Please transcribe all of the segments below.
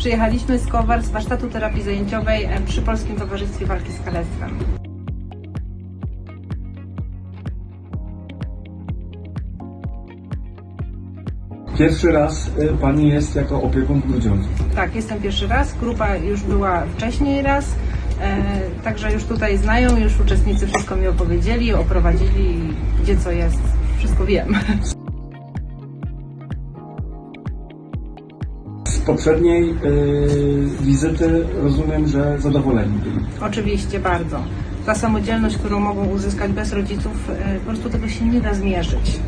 Przyjechaliśmy z Kowar z warsztatu terapii zajęciowej przy Polskim Towarzystwie Walki z Kalectwem. Pierwszy raz y, Pani jest jako opiekun w Grudziądzu. Tak, jestem pierwszy raz. Grupa już była wcześniej raz, e, także już tutaj znają, już uczestnicy wszystko mi opowiedzieli, oprowadzili, gdzie co jest. Wszystko wiem. Z poprzedniej y, wizyty rozumiem, że zadowoleni byli. Oczywiście bardzo. Ta samodzielność, którą mogą uzyskać bez rodziców, e, po prostu tego się nie da zmierzyć.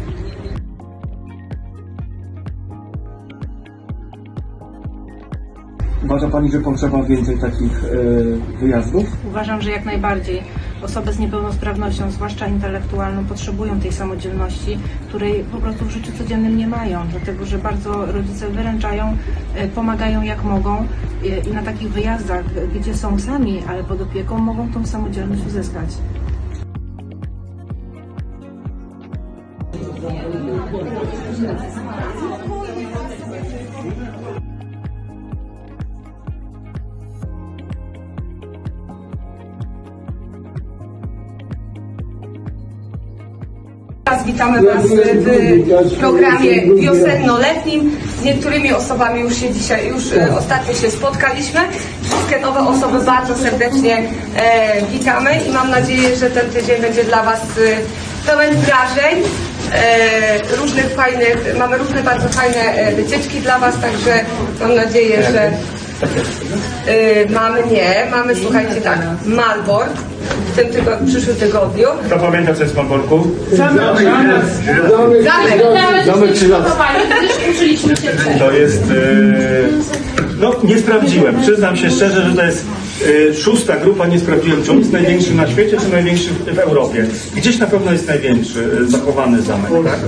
Uważa Pani, że potrzeba więcej takich y, wyjazdów? Uważam, że jak najbardziej osoby z niepełnosprawnością, zwłaszcza intelektualną, potrzebują tej samodzielności, której po prostu w życiu codziennym nie mają, dlatego że bardzo rodzice wyręczają, e, pomagają jak mogą e, i na takich wyjazdach, gdzie są sami, ale pod opieką, mogą tą samodzielność uzyskać. Teraz witamy Was w programie wiosenno-letnim. Z niektórymi osobami już się dzisiaj, już e, ostatnio się spotkaliśmy. Wszystkie nowe osoby bardzo serdecznie e, witamy i mam nadzieję, że ten tydzień będzie dla Was e, pełen wrażeń. E, różnych fajnych, mamy różne bardzo fajne wycieczki dla Was, także mam nadzieję, że e, mamy nie, mamy słuchajcie tak, Malbork w tym tygodniu, w przyszłym tygodniu. Kto pamięta, co jest w Malborku? Zamek! Zamek To jest... e, No, nie sprawdziłem. Przyznam się szczerze, że to jest e, szósta grupa, nie sprawdziłem, czy on jest największy na świecie, czy największy w Europie. Gdzieś na pewno jest największy e, zachowany zamek, tak?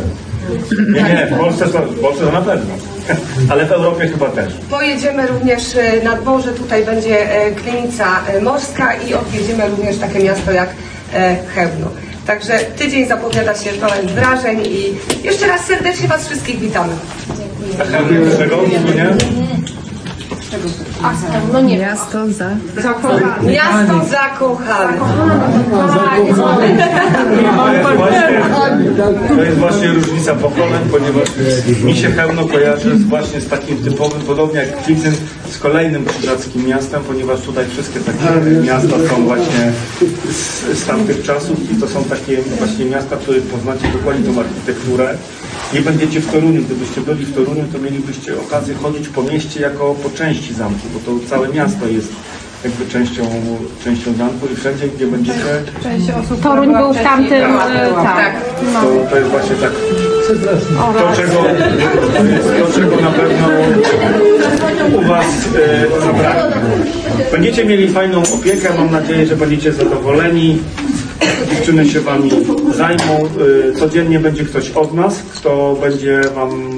Nie, nie, w Polsce to, w Polsce to na pewno. Ale w Europie chyba też. Pojedziemy również e, nad morze, tutaj będzie e, Krynica e, Morska i odwiedzimy również takie miasto jak e, Chełno. Także tydzień zapowiada się pełen wrażeń i jeszcze raz serdecznie Was wszystkich witamy. A Helmut z czego? Nie? Miasto za... Miasto zakochane. To jest, właśnie, to jest właśnie różnica pokoleń, ponieważ mi się pełno kojarzy z właśnie z takim typowym, podobnie jak Kwidzyn, z kolejnym krzyżackim miastem, ponieważ tutaj wszystkie takie miasta są właśnie z, z tamtych czasów i to są takie właśnie miasta, w których poznacie dokładnie tą architekturę. Nie będziecie w Toruniu, gdybyście byli w Toruniu, to mielibyście okazję chodzić po mieście jako po części zamku, bo to całe miasto jest jakby częścią, częścią zamku i wszędzie, gdzie będziecie, Część osób Toruń była był w wcześniej, tamtym, tak, e, była. tak. to, to jest właśnie tak to czego, to jest to, czego na pewno u Was e, zabraknie. Będziecie mieli fajną opiekę, mam nadzieję, że będziecie zadowoleni. Dziewczyny się Wami zajmą. E, Codziennie będzie ktoś od nas, kto będzie Wam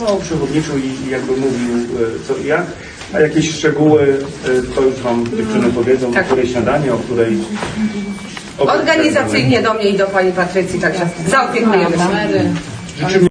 no, przewodniczył i, jakby mówił e, co i jak. A jakieś szczegóły e, to już Wam dziewczyny powiedzą, Tak. o której śniadanie, o której... o której- Organizacyjnie do mnie i do Pani Patrycji, także zaopiekujemy się. Życzymy